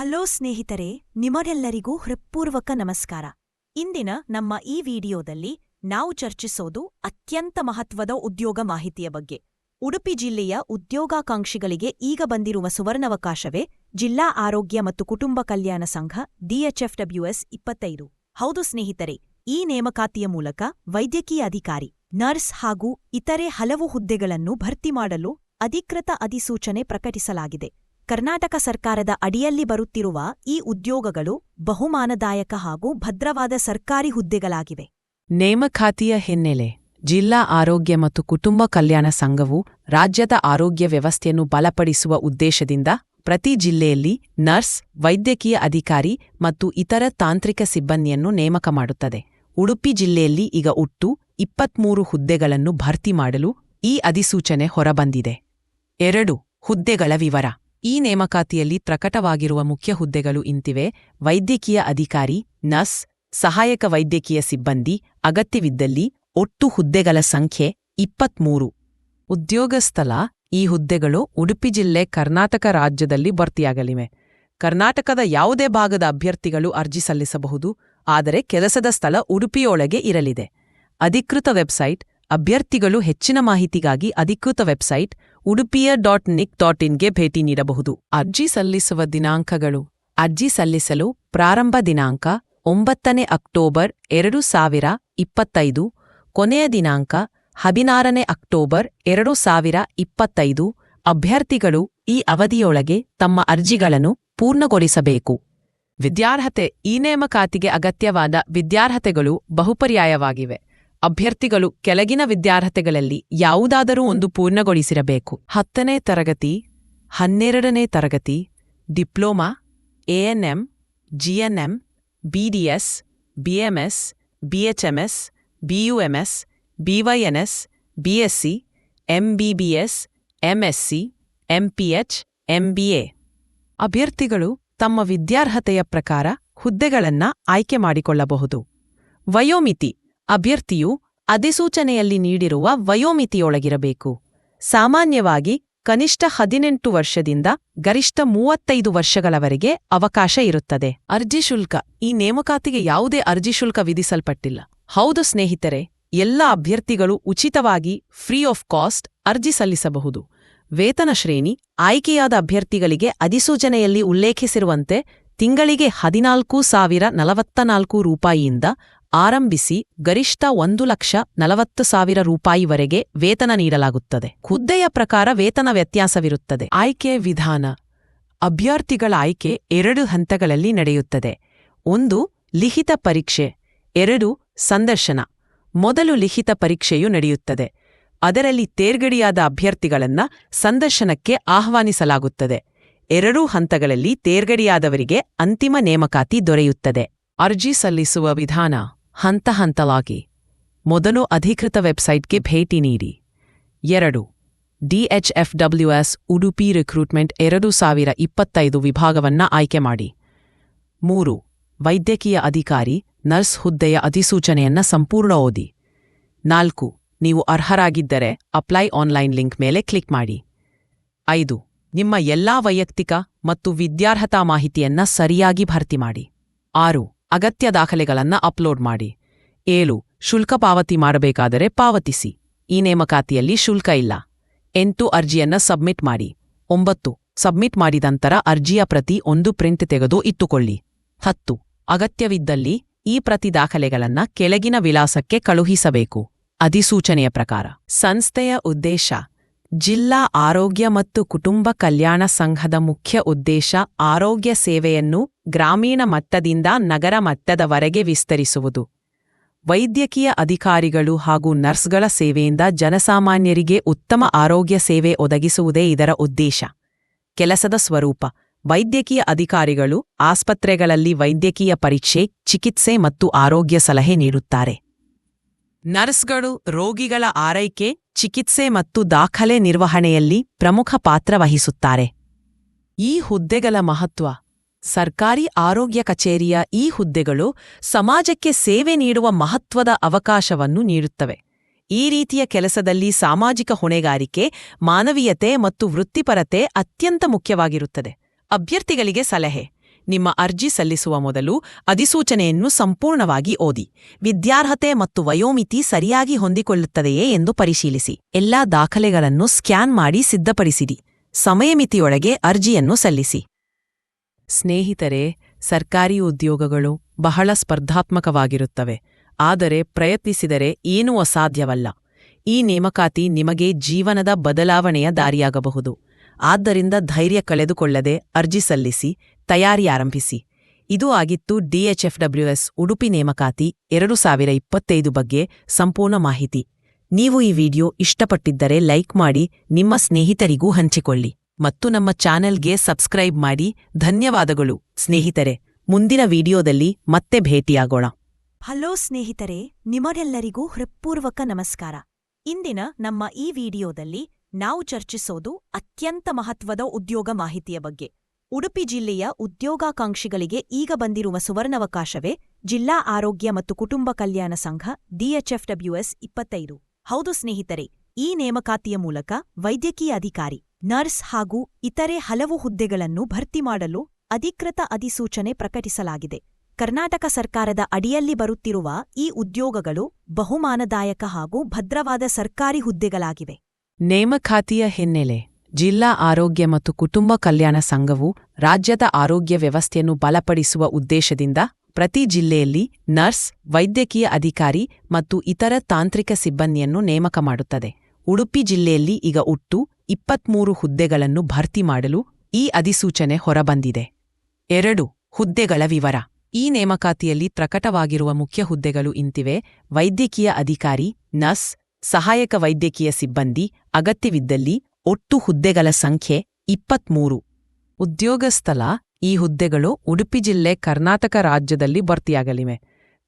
Hello ಸ್ನೇಹಿತರೆ, ನಿಮಗೆಲ್ಲರಿಗೂ ಹೃತ್ಪೂರ್ವಕ ನಮಸ್ಕಾರ. ಇಂದಿನ ನಮ್ಮ ಈ ವಿಡಿಯೋದಲ್ಲಿ ನಾವು ಚರ್ಚಿಸೋದು ಅತ್ಯಂತ ಮಹತ್ವದ ಉದ್ಯೋಗ ಮಾಹಿತಿಯ ಬಗ್ಗೆ. ಉಡುಪಿ ಜಿಲ್ಲೆಯ ಉದ್ಯೋಗಾಕಾಂಕ್ಷಿಗಳಿಗೆ ಈಗ ಬಂದಿರುವ ಸುವರ್ಣಾವಕಾಶವೇ ಜಿಲ್ಲಾ ಆರೋಗ್ಯ ಮತ್ತು ಕುಟುಂಬ ಕಲ್ಯಾಣ ಸಂಘ ಡಿಎಚ್ಎಫ್ಡಬ್ಲ್ಯೂಎಸ್ ಇಪ್ಪತ್ತೈದು. ಹೌದು ಸ್ನೇಹಿತರೆ, ಈ ನೇಮಕಾತಿಯ ಮೂಲಕ ವೈದ್ಯಕೀಯ ಅಧಿಕಾರಿ, ನರ್ಸ್ ಹಾಗೂ ಇತರೆ ಹಲವು ಹುದ್ದೆಗಳನ್ನು ಭರ್ತಿ ಮಾಡಲು ಅಧಿಕೃತ ಅಧಿಸೂಚನೆ ಪ್ರಕಟಿಸಲಾಗಿದೆ. ಕರ್ನಾಟಕ ಸರ್ಕಾರದ ಅಡಿಯಲ್ಲಿ ಬರುತ್ತಿರುವ ಈ ಉದ್ಯೋಗಗಳು ಬಹುಮಾನದಾಯಕ ಹಾಗೂ ಭದ್ರವಾದ ಸರ್ಕಾರಿ ಹುದ್ದೆಗಳಾಗಿವೆ. ನೇಮಕಾತಿಯ ಹಿನ್ನೆಲೆ, ಜಿಲ್ಲಾ ಆರೋಗ್ಯ ಮತ್ತು ಕುಟುಂಬ ಕಲ್ಯಾಣ ಸಂಘವು ರಾಜ್ಯದ ಆರೋಗ್ಯ ವ್ಯವಸ್ಥೆಯನ್ನು ಬಲಪಡಿಸುವ ಉದ್ದೇಶದಿಂದ ಪ್ರತಿ ಜಿಲ್ಲೆಯಲ್ಲಿ ನರ್ಸ್, ವೈದ್ಯಕೀಯ ಅಧಿಕಾರಿ ಮತ್ತು ಇತರ ತಾಂತ್ರಿಕ ಸಿಬ್ಬಂದಿಯನ್ನು ನೇಮಕ ಮಾಡುತ್ತದೆ. ಉಡುಪಿ ಜಿಲ್ಲೆಯಲ್ಲಿ ಈಗ ಒಟ್ಟು ಇಪ್ಪತ್ಮೂರು ಹುದ್ದೆಗಳನ್ನು ಭರ್ತಿ ಮಾಡಲು ಈ ಅಧಿಸೂಚನೆ ಹೊರಬಂದಿದೆ. ಎರಡು, ಹುದ್ದೆಗಳ ವಿವರ. ಈ ನೇಮಕಾತಿಯಲ್ಲಿ ಪ್ರಕಟವಾಗಿರುವ ಮುಖ್ಯ ಹುದ್ದೆಗಳು ಇಂತಿವೆ. ವೈದ್ಯಕೀಯ ಅಧಿಕಾರಿ, ನರ್ಸ್, ಸಹಾಯಕ ವೈದ್ಯಕೀಯ ಸಿಬ್ಬಂದಿ, ಅಗತ್ಯವಿದ್ದಲ್ಲಿ ಒಟ್ಟು ಹುದ್ದೆಗಳ ಸಂಖ್ಯೆ ಇಪ್ಪತ್ಮೂರು. ಉದ್ಯೋಗಸ್ಥಲ, ಈ ಹುದ್ದೆಗಳು ಉಡುಪಿ ಜಿಲ್ಲೆ ಕರ್ನಾಟಕ ರಾಜ್ಯದಲ್ಲಿ ಭರ್ತಿಯಾಗಲಿವೆ. ಕರ್ನಾಟಕದ ಯಾವುದೇ ಭಾಗದ ಅಭ್ಯರ್ಥಿಗಳು ಅರ್ಜಿ ಸಲ್ಲಿಸಬಹುದು, ಆದರೆ ಕೆಲಸದ ಸ್ಥಳ ಉಡುಪಿಯೊಳಗೆ ಇರಲಿದೆ. ಅಧಿಕೃತ ವೆಬ್ಸೈಟ್, ಅಭ್ಯರ್ಥಿಗಳು ಹೆಚ್ಚಿನ ಮಾಹಿತಿಗಾಗಿ ಅಧಿಕೃತ ವೆಬ್ಸೈಟ್ ಉಡುಪಿಯ ಡಾಟ್ ನಿಕ್ ಡಾಟ್ ಇನ್ಗೆ ಭೇಟಿ ನೀಡಬಹುದು. ಅರ್ಜಿ ಸಲ್ಲಿಸುವ ದಿನಾಂಕಗಳು. ಅರ್ಜಿ ಸಲ್ಲಿಸಲು ಪ್ರಾರಂಭ ದಿನಾಂಕ ಒಂಬತ್ತನೇ ಅಕ್ಟೋಬರ್ ಎರಡು ಸಾವಿರ ಇಪ್ಪತ್ತೈದು, ಕೊನೆಯ ದಿನಾಂಕ ಹದಿನಾರನೇ ಅಕ್ಟೋಬರ್ ಎರಡು ಸಾವಿರ ಇಪ್ಪತ್ತೈದು. ಅಭ್ಯರ್ಥಿಗಳು ಈ ಅವಧಿಯೊಳಗೆ ತಮ್ಮ ಅರ್ಜಿಗಳನ್ನು ಪೂರ್ಣಗೊಳಿಸಬೇಕು. ವಿದ್ಯಾರ್ಹತೆ, ಈ ನೇಮಕಾತಿಗೆ ಅಗತ್ಯವಾದ ವಿದ್ಯಾರ್ಹತೆಗಳು ಬಹುಪರ್ಯಾಯವಾಗಿವೆ. ಅಭ್ಯರ್ಥಿಗಳು ಕೆಳಗಿನ ವಿದ್ಯಾರ್ಹತೆಗಳಲ್ಲಿ ಯಾವುದಾದರೂ ಒಂದು ಪೂರ್ಣಗೊಳಿಸಿರಬೇಕು. ಹತ್ತನೇ ತರಗತಿ, ಹನ್ನೆರಡನೇ ತರಗತಿ, diploma ANM GNM BDS BMS BHMS BUMS BYNS BSc MBBS MSc MPH MBA ಅಭ್ಯರ್ಥಿಗಳು ತಮ್ಮ ವಿದ್ಯಾರ್ಹತೆಯ ಪ್ರಕಾರ ಹುದ್ದೆಗಳನ್ನ ಆಯ್ಕೆ ಮಾಡಿಕೊಳ್ಳಬಹುದು. ವಯೋಮಿತಿ ಅಭ್ಯರ್ಥಿಯು ಅಧಿಸೂಚನೆಯಲ್ಲಿ ನೀಡಿರುವ ವಯೋಮಿತಿಯೊಳಗಿರಬೇಕು. ಸಾಮಾನ್ಯವಾಗಿ ಕನಿಷ್ಠ ಹದಿನೆಂಟು ವರ್ಷದಿಂದ ಗರಿಷ್ಠ ಮೂವತ್ತೈದು ವರ್ಷಗಳವರೆಗೆ ಅವಕಾಶ ಇರುತ್ತದೆ. ಅರ್ಜಿ ಶುಲ್ಕ. ಈ ನೇಮಕಾತಿಗೆ ಯಾವುದೇ ಅರ್ಜಿ ಶುಲ್ಕ ವಿಧಿಸಲ್ಪಟ್ಟಿಲ್ಲ. ಹೌದು ಸ್ನೇಹಿತರೆ, ಎಲ್ಲ ಅಭ್ಯರ್ಥಿಗಳು ಉಚಿತವಾಗಿ ಫ್ರೀ ಆಫ್ ಕಾಸ್ಟ್ ಅರ್ಜಿ ಸಲ್ಲಿಸಬಹುದು. ವೇತನ ಶ್ರೇಣಿ, ಆಯ್ಕೆಯಾದ ಅಭ್ಯರ್ಥಿಗಳಿಗೆ ಅಧಿಸೂಚನೆಯಲ್ಲಿ ಉಲ್ಲೇಖಿಸಿರುವಂತೆ, ತಿಂಗಳಿಗೆ ಹದಿನಾಲ್ಕು ಸಾವಿರ ನಲವತ್ತನಾಲ್ಕು ರೂಪಾಯಿಯಿಂದ ಆರಂಭಿಸಿ ಗರಿಷ್ಠ ಒಂದು ಲಕ್ಷ ನಲವತ್ತು ಸಾವಿರ ರೂಪಾಯಿವರೆಗೆ ವೇತನ ನೀಡಲಾಗುತ್ತದೆ. ಹುದ್ದೆಯ ಪ್ರಕಾರ ವೇತನ ವ್ಯತ್ಯಾಸವಿರುತ್ತದೆ. ಆಯ್ಕೆ ವಿಧಾನ. ಅಭ್ಯರ್ಥಿಗಳ ಆಯ್ಕೆ ಎರಡು ಹಂತಗಳಲ್ಲಿ ನಡೆಯುತ್ತದೆ. ಒಂದು, ಲಿಖಿತ ಪರೀಕ್ಷೆ. ಎರಡು, ಸಂದರ್ಶನ. ಮೊದಲು ಲಿಖಿತ ಪರೀಕ್ಷೆಯು ನಡೆಯುತ್ತದೆ. ಅದರಲ್ಲಿ ತೇರ್ಗಡಿಯಾದ ಅಭ್ಯರ್ಥಿಗಳನ್ನ ಸಂದರ್ಶನಕ್ಕೆ ಆಹ್ವಾನಿಸಲಾಗುತ್ತದೆ. ಎರಡೂ ಹಂತಗಳಲ್ಲಿ ತೇರ್ಗಡಿಯಾದವರಿಗೆ ಅಂತಿಮ ನೇಮಕಾತಿ ದೊರೆಯುತ್ತದೆ. ಅರ್ಜಿ ಸಲ್ಲಿಸುವ ವಿಧಾನ. ಹಂತ ಹಂತವಾಗಿ ಮೊದಲು ಅಧಿಕೃತ ವೆಬ್ಸೈಟ್ಗೆ ಭೇಟಿ ನೀಡಿ. ಎರಡು. ಡಿಎಚ್ಎಫ್ಡಬ್ಲ್ಯೂಎಸ್ ಉಡುಪಿ ರಿಕ್ರೂಟ್ಮೆಂಟ್ ಎರಡು ಸಾವಿರ ಇಪ್ಪತ್ತೈದು ವಿಭಾಗವನ್ನ ಆಯ್ಕೆ ಮಾಡಿ. ಮೂರು. ವೈದ್ಯಕೀಯ ಅಧಿಕಾರಿ ನರ್ಸ್ ಹುದ್ದೆಯ ಅಧಿಸೂಚನೆಯನ್ನ ಸಂಪೂರ್ಣ ಓದಿ. ನಾಲ್ಕು. ನೀವು ಅರ್ಹರಾಗಿದ್ದರೆ ಅಪ್ಲೈ ಆನ್ಲೈನ್ ಲಿಂಕ್ ಮೇಲೆ ಕ್ಲಿಕ್ ಮಾಡಿ. ಐದು. ನಿಮ್ಮ ಎಲ್ಲಾ ವೈಯಕ್ತಿಕ ಮತ್ತು ವಿದ್ಯಾರ್ಹತಾ ಮಾಹಿತಿಯನ್ನ ಸರಿಯಾಗಿ ಭರ್ತಿ ಮಾಡಿ. ಆರು. ಅಗತ್ಯ ದಾಖಲೆಗಳನ್ನು ಅಪ್ಲೋಡ್ ಮಾಡಿ. ಏಳು, ಶುಲ್ಕ ಪಾವತಿ ಮಾಡಬೇಕಾದರೆ ಪಾವತಿಸಿ. ಈ ನೇಮಕಾತಿಯಲ್ಲಿ ಶುಲ್ಕ ಇಲ್ಲ. ಎಂಟು ಅರ್ಜಿಯನ್ನ ಸಬ್ಮಿಟ್ ಮಾಡಿ. ಒಂಬತ್ತು, ಸಬ್ಮಿಟ್ ಮಾಡಿದ ನಂತರ ಅರ್ಜಿಯ ಪ್ರತಿ ಒಂದು ಪ್ರಿಂಟ್ ತೆಗೆದು ಇಟ್ಟುಕೊಳ್ಳಿ. ಹತ್ತು, ಅಗತ್ಯವಿದ್ದಲ್ಲಿ ಈ ಪ್ರತಿ ದಾಖಲೆಗಳನ್ನ ಕೆಳಗಿನ ವಿಳಾಸಕ್ಕೆ ಕಳುಹಿಸಬೇಕು. ಅಧಿಸೂಚನೆಯ ಪ್ರಕಾರ. ಸಂಸ್ಥೆಯ ಉದ್ದೇಶ. ಜಿಲ್ಲಾ ಆರೋಗ್ಯ ಮತ್ತು ಕುಟುಂಬ ಕಲ್ಯಾಣ ಸಂಘದ ಮುಖ್ಯ ಉದ್ದೇಶ ಆರೋಗ್ಯ ಸೇವೆಯನ್ನು ಗ್ರಾಮೀಣ ಮಟ್ಟದಿಂದ ನಗರ ಮಟ್ಟದವರೆಗೆ ವಿಸ್ತರಿಸುವುದು. ವೈದ್ಯಕೀಯ ಅಧಿಕಾರಿಗಳು ಹಾಗೂ ನರ್ಸ್ಗಳ ಸೇವೆಯಿಂದ ಜನಸಾಮಾನ್ಯರಿಗೆ ಉತ್ತಮ ಆರೋಗ್ಯ ಸೇವೆ ಒದಗಿಸುವುದೇ ಇದರ ಉದ್ದೇಶ. ಕೆಲಸದ ಸ್ವರೂಪ. ವೈದ್ಯಕೀಯ ಅಧಿಕಾರಿಗಳು ಆಸ್ಪತ್ರೆಗಳಲ್ಲಿ ವೈದ್ಯಕೀಯ ಪರೀಕ್ಷೆ, ಚಿಕಿತ್ಸೆ ಮತ್ತು ಆರೋಗ್ಯ ಸಲಹೆ ನೀಡುತ್ತಾರೆ. ನರ್ಸ್ಗಳು ರೋಗಿಗಳ ಆರೈಕೆ, ಚಿಕಿತ್ಸೆ ಮತ್ತು ದಾಖಲೆ ನಿರ್ವಹಣೆಯಲ್ಲಿ ಪ್ರಮುಖ ಪಾತ್ರ ವಹಿಸುತ್ತಾರೆ. ಈ ಹುದ್ದೆಗಳ ಮಹತ್ವ. ಸರ್ಕಾರಿ ಆರೋಗ್ಯ ಕಚೇರಿಯ ಈ ಹುದ್ದೆಗಳು ಸಮಾಜಕ್ಕೆ ಸೇವೆ ನೀಡುವ ಮಹತ್ವದ ಅವಕಾಶವನ್ನು ನೀಡುತ್ತವೆ. ಈ ರೀತಿಯ ಕೆಲಸದಲ್ಲಿ ಸಾಮಾಜಿಕ ಹೊಣೆಗಾರಿಕೆ, ಮಾನವೀಯತೆ ಮತ್ತು ವೃತ್ತಿಪರತೆ ಅತ್ಯಂತ ಮುಖ್ಯವಾಗಿರುತ್ತದೆ. ಅಭ್ಯರ್ಥಿಗಳಿಗೆ ಸಲಹೆ. ನಿಮ್ಮ ಅರ್ಜಿ ಸಲ್ಲಿಸುವ ಮೊದಲು ಅಧಿಸೂಚನೆಯನ್ನು ಸಂಪೂರ್ಣವಾಗಿ ಓದಿ. ವಿದ್ಯಾರ್ಹತೆ ಮತ್ತು ವಯೋಮಿತಿ ಸರಿಯಾಗಿ ಹೊಂದಿಕೊಳ್ಳುತ್ತದೆಯೇ ಎಂದು ಪರಿಶೀಲಿಸಿ. ಎಲ್ಲಾ ದಾಖಲೆಗಳನ್ನು ಸ್ಕ್ಯಾನ್ ಮಾಡಿ ಸಿದ್ಧಪಡಿಸಿರಿ ಸಮಯಮಿತಿಯೊಳಗೆ ಅರ್ಜಿಯನ್ನು ಸಲ್ಲಿಸಿ. ಸ್ನೇಹಿತರೆ, ಸರ್ಕಾರಿ ಉದ್ಯೋಗಗಳು ಬಹಳ ಸ್ಪರ್ಧಾತ್ಮಕವಾಗಿರುತ್ತವೆ. ಆದರೆ ಪ್ರಯತ್ನಿಸಿದರೆ ಏನೂ ಅಸಾಧ್ಯವಲ್ಲ. ಈ ನೇಮಕಾತಿ ನಿಮಗೆ ಜೀವನದ ಬದಲಾವಣೆಯ ದಾರಿಯಾಗಬಹುದು. ಆದ್ದರಿಂದ ಧೈರ್ಯ ಕಳೆದುಕೊಳ್ಳದೆ ಅರ್ಜಿ ಸಲ್ಲಿಸಿ, ತಯಾರಿ ಆರಂಭಿಸಿ. ಇದು ಆಗಿತ್ತು ಡಿಎಚ್ಎಫ್ಡಬ್ಲ್ಯೂಎಸ್ ಉಡುಪಿ ನೇಮಕಾತಿ ಎರಡು ಸಾವಿರ ಇಪ್ಪತ್ತೈದು ಬಗ್ಗೆ ಸಂಪೂರ್ಣ ಮಾಹಿತಿ. ನೀವು ಈ ವಿಡಿಯೋ ಇಷ್ಟಪಟ್ಟಿದ್ದರೆ ಲೈಕ್ ಮಾಡಿ, ನಿಮ್ಮ ಸ್ನೇಹಿತರಿಗೂ ಹಂಚಿಕೊಳ್ಳಿ. ಮತ್ತು ನಮ್ಮ ಚಾನೆಲ್ಗೆ ಸಬ್ಸ್ಕ್ರೈಬ್ ಮಾಡಿ ಧನ್ಯವಾದಗಳು ಸ್ನೇಹಿತರೆ. ಮುಂದಿನ ವಿಡಿಯೋದಲ್ಲಿ ಮತ್ತೆ ಭೇಟಿಯಾಗೋಣ. ಹಲೋ ಸ್ನೇಹಿತರೆ, ನಿಮಗೆಲ್ಲರಿಗೂ ಹೃತ್ಪೂರ್ವಕ ನಮಸ್ಕಾರ. ಇಂದಿನ ನಮ್ಮ ಈ ವಿಡಿಯೋದಲ್ಲಿ ನಾವು ಚರ್ಚಿಸೋದು ಅತ್ಯಂತ ಮಹತ್ವದ ಉದ್ಯೋಗ ಮಾಹಿತಿಯ ಬಗ್ಗೆ. ಉಡುಪಿ ಜಿಲ್ಲೆಯ ಉದ್ಯೋಗಾಕಾಂಕ್ಷಿಗಳಿಗೆ ಈಗ ಬಂದಿರುವ ಸುವರ್ಣಾವಕಾಶವೇ ಜಿಲ್ಲಾ ಆರೋಗ್ಯ ಮತ್ತು ಕುಟುಂಬ ಕಲ್ಯಾಣ ಸಂಘ ಡಿಎಚ್ಎಫ್ಡಬ್ಲ್ಯೂಎಸ್ ಇಪ್ಪತ್ತೈದು. ಹೌದು ಸ್ನೇಹಿತರೆ, ಈ ನೇಮಕಾತಿಯ ಮೂಲಕ ವೈದ್ಯಕೀಯ ಅಧಿಕಾರಿ ನರ್ಸ್ ಹಾಗೂ ಇತರೆ ಹಲವು ಹುದ್ದೆಗಳನ್ನು ಭರ್ತಿ ಮಾಡಲು ಅಧಿಕೃತ ಅಧಿಸೂಚನೆ ಪ್ರಕಟಿಸಲಾಗಿದೆ. ಕರ್ನಾಟಕ ಸರ್ಕಾರದ ಅಡಿಯಲ್ಲಿ ಬರುತ್ತಿರುವ ಈ ಉದ್ಯೋಗಗಳು ಬಹುಮಾನದಾಯಕ ಹಾಗೂ ಭದ್ರವಾದ ಸರ್ಕಾರಿ ಹುದ್ದೆಗಳಾಗಿವೆ. ನೇಮಕಾತಿಯ ಹಿನ್ನೆಲೆ, ಜಿಲ್ಲಾ ಆರೋಗ್ಯ ಮತ್ತು ಕುಟುಂಬ ಕಲ್ಯಾಣ ಸಂಘವು ರಾಜ್ಯದ ಆರೋಗ್ಯ ವ್ಯವಸ್ಥೆಯನ್ನು ಬಲಪಡಿಸುವ ಉದ್ದೇಶದಿಂದ ಪ್ರತಿ ಜಿಲ್ಲೆಯಲ್ಲಿ ನರ್ಸ್, ವೈದ್ಯಕೀಯ ಅಧಿಕಾರಿ ಮತ್ತು ಇತರ ತಾಂತ್ರಿಕ ಸಿಬ್ಬಂದಿಯನ್ನು ನೇಮಕ ಮಾಡುತ್ತದೆ. ಉಡುಪಿ ಜಿಲ್ಲೆಯಲ್ಲಿ ಈಗ ಒಟ್ಟು ಇಪ್ಪತ್ಮೂರು ಹುದ್ದೆಗಳನ್ನು ಭರ್ತಿ ಮಾಡಲು ಈ ಅಧಿಸೂಚನೆ ಹೊರಬಂದಿದೆ. ಎರಡು, ಹುದ್ದೆಗಳ ವಿವರ. ಈ ನೇಮಕಾತಿಯಲ್ಲಿ ಪ್ರಕಟವಾಗಿರುವ ಮುಖ್ಯ ಹುದ್ದೆಗಳು ಇಂತಿವೆ. ವೈದ್ಯಕೀಯ ಅಧಿಕಾರಿ, ನರ್ಸ್, ಸಹಾಯಕ ವೈದ್ಯಕೀಯ ಸಿಬ್ಬಂದಿ, ಅಗತ್ಯವಿದ್ದಲ್ಲಿ ಒಟ್ಟು ಹುದ್ದೆಗಳ ಸಂಖ್ಯೆ ಇಪ್ಪತ್ಮೂರು. ಉದ್ಯೋಗಸ್ಥಲ, ಈ ಹುದ್ದೆಗಳು ಉಡುಪಿ ಜಿಲ್ಲೆ ಕರ್ನಾಟಕ ರಾಜ್ಯದಲ್ಲಿ ಭರ್ತಿಯಾಗಲಿವೆ.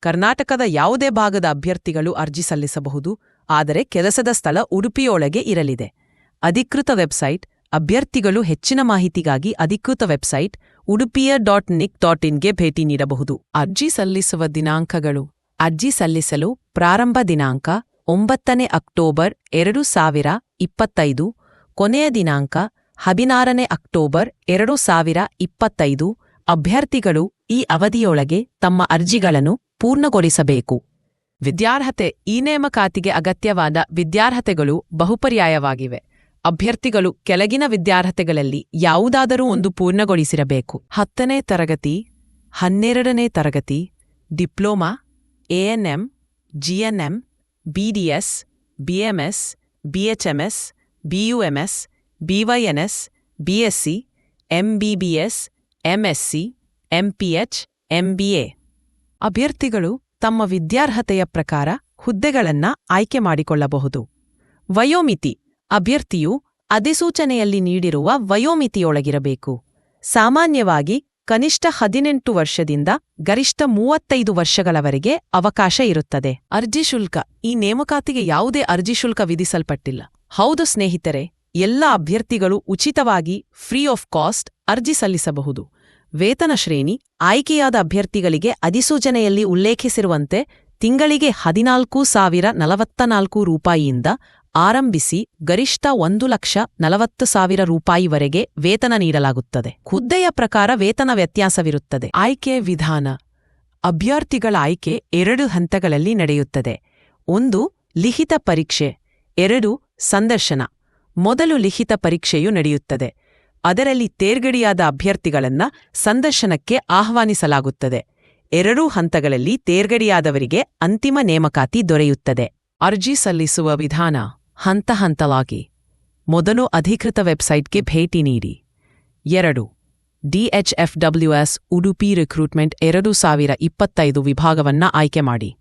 ಕರ್ನಾಟಕದ ಯಾವುದೇ ಭಾಗದ ಅಭ್ಯರ್ಥಿಗಳು ಅರ್ಜಿ ಸಲ್ಲಿಸಬಹುದು, ಆದರೆ ಕೆಲಸದ ಸ್ಥಳ ಉಡುಪಿಯೊಳಗೆ ಇರಲಿದೆ. ಅಧಿಕೃತ ವೆಬ್ಸೈಟ್, ಅಭ್ಯರ್ಥಿಗಳು ಹೆಚ್ಚಿನ ಮಾಹಿತಿಗಾಗಿ ಅಧಿಕೃತ ವೆಬ್ಸೈಟ್, ಉಡುಪಿಯ ಡಾಟ್ ನಿಕ್ ಡಾಟ್ ಇನ್ಗೆ ಭೇಟಿ ನೀಡಬಹುದು. ಅರ್ಜಿ ಸಲ್ಲಿಸುವ ದಿನಾಂಕಗಳು. ಅರ್ಜಿ ಸಲ್ಲಿಸಲು ಪ್ರಾರಂಭ ದಿನಾಂಕ ಒಂಬತ್ತನೇ ಅಕ್ಟೋಬರ್ ಎರಡು ಸಾವಿರ ಇಪ್ಪತ್ತೈದು, ಕೊನೆಯ ದಿನಾಂಕ ಹದಿನಾರನೇ ಅಕ್ಟೋಬರ್ ಎರಡು ಸಾವಿರ ಇಪ್ಪತ್ತೈದು. ಅಭ್ಯರ್ಥಿಗಳು ಈ ಅವಧಿಯೊಳಗೆ ತಮ್ಮ ಅರ್ಜಿಗಳನ್ನು ಪೂರ್ಣಗೊಳಿಸಬೇಕು. ವಿದ್ಯಾರ್ಹತೆ, ಈ ನೇಮಕಾತಿಗೆ ಅಗತ್ಯವಾದ ವಿದ್ಯಾರ್ಹತೆಗಳು ಬಹುಪರ್ಯಾಯವಾಗಿವೆ. ಅಭ್ಯರ್ಥಿಗಳು ಕೆಳಗಿನ ವಿದ್ಯಾರ್ಹತೆಗಳಲ್ಲಿ ಯಾವುದಾದರೂ ಒಂದು ಪೂರ್ಣಗೊಳಿಸಿರಬೇಕು. ಹತ್ತನೇ ತರಗತಿ, ಹನ್ನೆರಡನೇ ತರಗತಿ, diploma ANM GNM BDS BMS BHMS BUMS BYNS BSc MBBS MSc MPH MBA ಅಭ್ಯರ್ಥಿಗಳು ತಮ್ಮ ವಿದ್ಯಾರ್ಹತೆಯ ಪ್ರಕಾರ ಹುದ್ದೆಗಳನ್ನ ಆಯ್ಕೆ ಮಾಡಿಕೊಳ್ಳಬಹುದು. ವಯೋಮಿತಿ ಅಭ್ಯರ್ಥಿಯು ಅಧಿಸೂಚನೆಯಲ್ಲಿ ನೀಡಿರುವ ವಯೋಮಿತಿಯೊಳಗಿರಬೇಕು. ಸಾಮಾನ್ಯವಾಗಿ ಕನಿಷ್ಠ ಹದಿನೆಂಟು ವರ್ಷದಿಂದ ಗರಿಷ್ಠ ಮೂವತ್ತೈದು ವರ್ಷಗಳವರೆಗೆ ಅವಕಾಶ ಇರುತ್ತದೆ. ಅರ್ಜಿ ಶುಲ್ಕ. ಈ ನೇಮಕಾತಿಗೆ ಯಾವುದೇ ಅರ್ಜಿ ಶುಲ್ಕ ವಿಧಿಸಲ್ಪಟ್ಟಿಲ್ಲ. ಹೌದು ಸ್ನೇಹಿತರೆ, ಎಲ್ಲ ಅಭ್ಯರ್ಥಿಗಳು ಉಚಿತವಾಗಿ ಫ್ರೀ ಆಫ್ ಕಾಸ್ಟ್ ಅರ್ಜಿ ಸಲ್ಲಿಸಬಹುದು. ವೇತನ ಶ್ರೇಣಿ, ಆಯ್ಕೆಯಾದ ಅಭ್ಯರ್ಥಿಗಳಿಗೆ ಅಧಿಸೂಚನೆಯಲ್ಲಿ ಉಲ್ಲೇಖಿಸಿರುವಂತೆ, ತಿಂಗಳಿಗೆ ಹದಿನಾಲ್ಕು ಸಾವಿರ ನಲವತ್ತನಾಲ್ಕು ರೂಪಾಯಿಯಿಂದ ಆರಂಭಿಸಿ ಗರಿಷ್ಠ ಒಂದು ಲಕ್ಷ ನಲವತ್ತು ಸಾವಿರ ರೂಪಾಯಿವರೆಗೆ ವೇತನ ನೀಡಲಾಗುತ್ತದೆ. ಹುದ್ದೆಯ ಪ್ರಕಾರ ವೇತನ ವ್ಯತ್ಯಾಸವಿರುತ್ತದೆ. ಆಯ್ಕೆ ವಿಧಾನ. ಅಭ್ಯರ್ಥಿಗಳ ಆಯ್ಕೆ ಎರಡು ಹಂತಗಳಲ್ಲಿ ನಡೆಯುತ್ತದೆ. ಒಂದು, ಲಿಖಿತ ಪರೀಕ್ಷೆ. ಎರಡು, ಸಂದರ್ಶನ. ಮೊದಲು ಲಿಖಿತ ಪರೀಕ್ಷೆಯು ನಡೆಯುತ್ತದೆ. ಅದರಲ್ಲಿ ತೇರ್ಗಡಿಯಾದ ಅಭ್ಯರ್ಥಿಗಳನ್ನ ಸಂದರ್ಶನಕ್ಕೆ ಆಹ್ವಾನಿಸಲಾಗುತ್ತದೆ. ಎರಡೂ ಹಂತಗಳಲ್ಲಿ ತೇರ್ಗಡಿಯಾದವರಿಗೆ ಅಂತಿಮ ನೇಮಕಾತಿ ದೊರೆಯುತ್ತದೆ. ಅರ್ಜಿ ಸಲ್ಲಿಸುವ ವಿಧಾನ. ಹಂತ ಹಂತವಾಗಿ ಮೊದಲು ಅಧಿಕೃತ ವೆಬ್ಸೈಟ್ಗೆ ಭೇಟಿ ನೀಡಿ. ಎರಡು. ಡಿಎಚ್ಎಫ್ಡಬ್ಲ್ಯೂಎಸ್ ಉಡುಪಿ ರಿಕ್ರೂಟ್ಮೆಂಟ್ ಎರಡು ಸಾವಿರ ಇಪ್ಪತ್ತೈದು ವಿಭಾಗವನ್ನ ಆಯ್ಕೆ ಮಾಡಿ.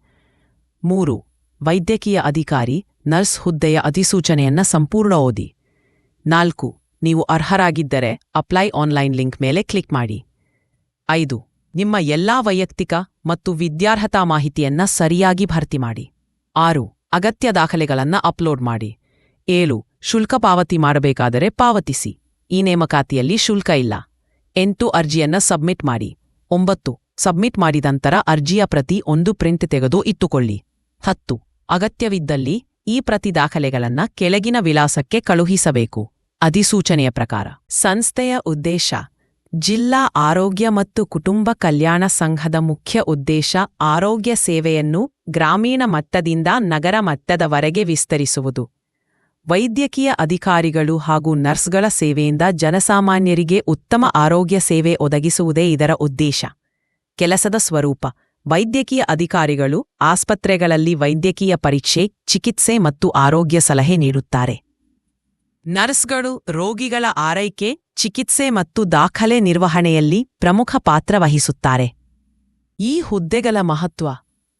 ಮೂರು. ವೈದ್ಯಕೀಯ ಅಧಿಕಾರಿ ನರ್ಸ್ ಹುದ್ದೆಯ ಅಧಿಸೂಚನೆಯನ್ನ ಸಂಪೂರ್ಣ ಓದಿ. ನಾಲ್ಕು. ನೀವು ಅರ್ಹರಾಗಿದ್ದರೆ ಅಪ್ಲೈ ಆನ್ಲೈನ್ ಲಿಂಕ್ ಮೇಲೆ ಕ್ಲಿಕ್ ಮಾಡಿ. ಐದು. ನಿಮ್ಮ ಎಲ್ಲಾ ವೈಯಕ್ತಿಕ ಮತ್ತು ವಿದ್ಯಾರ್ಹತಾ ಮಾಹಿತಿಯನ್ನ ಸರಿಯಾಗಿ ಭರ್ತಿ ಮಾಡಿ. ಆರು. ಅಗತ್ಯ ದಾಖಲೆಗಳನ್ನು ಅಪ್ಲೋಡ್ ಮಾಡಿ. ಏಳು, ಶುಲ್ಕ ಪಾವತಿ ಮಾಡಬೇಕಾದರೆ ಪಾವತಿಸಿ. ಈ ನೇಮಕಾತಿಯಲ್ಲಿ ಶುಲ್ಕ ಇಲ್ಲ. ಎಂಟು ಅರ್ಜಿಯನ್ನ ಸಬ್ಮಿಟ್ ಮಾಡಿ. ಒಂಬತ್ತು, ಸಬ್ಮಿಟ್ ಮಾಡಿದ ನಂತರ ಅರ್ಜಿಯ ಪ್ರತಿ ಒಂದು ಪ್ರಿಂಟ್ ತೆಗೆದು ಇಟ್ಟುಕೊಳ್ಳಿ. ಹತ್ತು, ಅಗತ್ಯವಿದ್ದಲ್ಲಿ ಈ ಪ್ರತಿ ದಾಖಲೆಗಳನ್ನ ಕೆಳಗಿನ ವಿಳಾಸಕ್ಕೆ ಕಳುಹಿಸಬೇಕು. ಅಧಿಸೂಚನೆಯ ಪ್ರಕಾರ. ಸಂಸ್ಥೆಯ ಉದ್ದೇಶ. ಜಿಲ್ಲಾ ಆರೋಗ್ಯ ಮತ್ತು ಕುಟುಂಬ ಕಲ್ಯಾಣ ಸಂಘದ ಮುಖ್ಯ ಉದ್ದೇಶ ಆರೋಗ್ಯ ಸೇವೆಯನ್ನು ಗ್ರಾಮೀಣ ಮಟ್ಟದಿಂದ ನಗರ ಮಟ್ಟದವರೆಗೆ ವಿಸ್ತರಿಸುವುದು. ವೈದ್ಯಕೀಯ ಅಧಿಕಾರಿಗಳು ಹಾಗೂ ನರ್ಸ್ಗಳ ಸೇವೆಯಿಂದ ಜನಸಾಮಾನ್ಯರಿಗೆ ಉತ್ತಮ ಆರೋಗ್ಯ ಸೇವೆ ಒದಗಿಸುವುದೇ ಇದರ ಉದ್ದೇಶ. ಕೆಲಸದ ಸ್ವರೂಪ. ವೈದ್ಯಕೀಯ ಅಧಿಕಾರಿಗಳು ಆಸ್ಪತ್ರೆಗಳಲ್ಲಿ ವೈದ್ಯಕೀಯ ಪರೀಕ್ಷೆ, ಚಿಕಿತ್ಸೆ ಮತ್ತು ಆರೋಗ್ಯ ಸಲಹೆ ನೀಡುತ್ತಾರೆ. ನರ್ಸ್ಗಳು ರೋಗಿಗಳ ಆರೈಕೆ, ಚಿಕಿತ್ಸೆ ಮತ್ತು ದಾಖಲೆ ನಿರ್ವಹಣೆಯಲ್ಲಿ ಪ್ರಮುಖ ಪಾತ್ರ ವಹಿಸುತ್ತಾರೆ. ಈ ಹುದ್ದೆಗಳ ಮಹತ್ವ.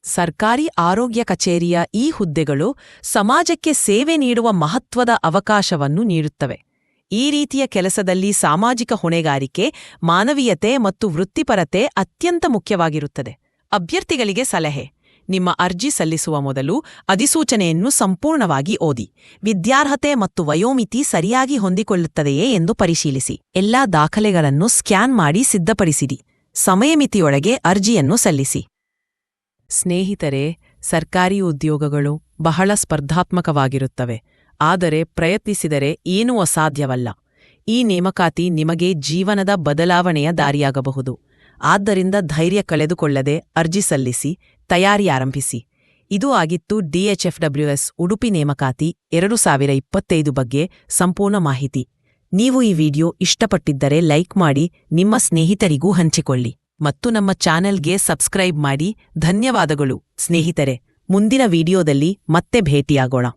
ಸರ್ಕಾರಿ ಆರೋಗ್ಯ ಕಚೇರಿಯ ಈ ಹುದ್ದೆಗಳು ಸಮಾಜಕ್ಕೆ ಸೇವೆ ನೀಡುವ ಮಹತ್ವದ ಅವಕಾಶವನ್ನು ನೀಡುತ್ತವೆ. ಈ ರೀತಿಯ ಕೆಲಸದಲ್ಲಿ ಸಾಮಾಜಿಕ ಹೊಣೆಗಾರಿಕೆ, ಮಾನವೀಯತೆ ಮತ್ತು ವೃತ್ತಿಪರತೆ ಅತ್ಯಂತ ಮುಖ್ಯವಾಗಿರುತ್ತದೆ. ಅಭ್ಯರ್ಥಿಗಳಿಗೆ ಸಲಹೆ. ನಿಮ್ಮ ಅರ್ಜಿ ಸಲ್ಲಿಸುವ ಮೊದಲು ಅಧಿಸೂಚನೆಯನ್ನು ಸಂಪೂರ್ಣವಾಗಿ ಓದಿ. ವಿದ್ಯಾರ್ಹತೆ ಮತ್ತು ವಯೋಮಿತಿ ಸರಿಯಾಗಿ ಹೊಂದಿಕೊಳ್ಳುತ್ತದೆಯೇ ಎಂದು ಪರಿಶೀಲಿಸಿ. ಎಲ್ಲಾ ದಾಖಲೆಗಳನ್ನು ಸ್ಕ್ಯಾನ್ ಮಾಡಿ ಸಿದ್ಧಪಡಿಸಿರಿ ಸಮಯಮಿತಿಯೊಳಗೆ ಅರ್ಜಿಯನ್ನು ಸಲ್ಲಿಸಿ. ಸ್ನೇಹಿತರೆ, ಸರ್ಕಾರಿ ಉದ್ಯೋಗಗಳು ಬಹಳ ಸ್ಪರ್ಧಾತ್ಮಕವಾಗಿರುತ್ತವೆ. ಆದರೆ ಪ್ರಯತ್ನಿಸಿದರೆ ಏನೂ ಅಸಾಧ್ಯವಲ್ಲ. ಈ ನೇಮಕಾತಿ ನಿಮಗೆ ಜೀವನದ ಬದಲಾವಣೆಯ ದಾರಿಯಾಗಬಹುದು. ಆದ್ದರಿಂದ ಧೈರ್ಯ ಕಳೆದುಕೊಳ್ಳದೆ ಅರ್ಜಿ ಸಲ್ಲಿಸಿ, ತಯಾರಿ ಆರಂಭಿಸಿ. ಇದು ಆಗಿತ್ತು ಡಿಎಚ್ಎಫ್ಡಬ್ಲ್ಯೂಎಸ್ ಉಡುಪಿ ನೇಮಕಾತಿ ಎರಡು ಸಾವಿರ ಇಪ್ಪತ್ತೈದು ಬಗ್ಗೆ ಸಂಪೂರ್ಣ ಮಾಹಿತಿ. ನೀವು ಈ ವಿಡಿಯೋ ಇಷ್ಟಪಟ್ಟಿದ್ದರೆ ಲೈಕ್ ಮಾಡಿ, ನಿಮ್ಮ ಸ್ನೇಹಿತರಿಗೂ ಹಂಚಿಕೊಳ್ಳಿ. ಮತ್ತು ನಮ್ಮ ಚಾನೆಲ್ಗೆ ಸಬ್ಸ್ಕ್ರೈಬ್ ಮಾಡಿ ಧನ್ಯವಾದಗಳು ಸ್ನೇಹಿತರೆ ಮುಂದಿನ ವಿಡಿಯೋದಲ್ಲಿ ಮತ್ತೆ ಭೇಟಿಯಾಗೋಣ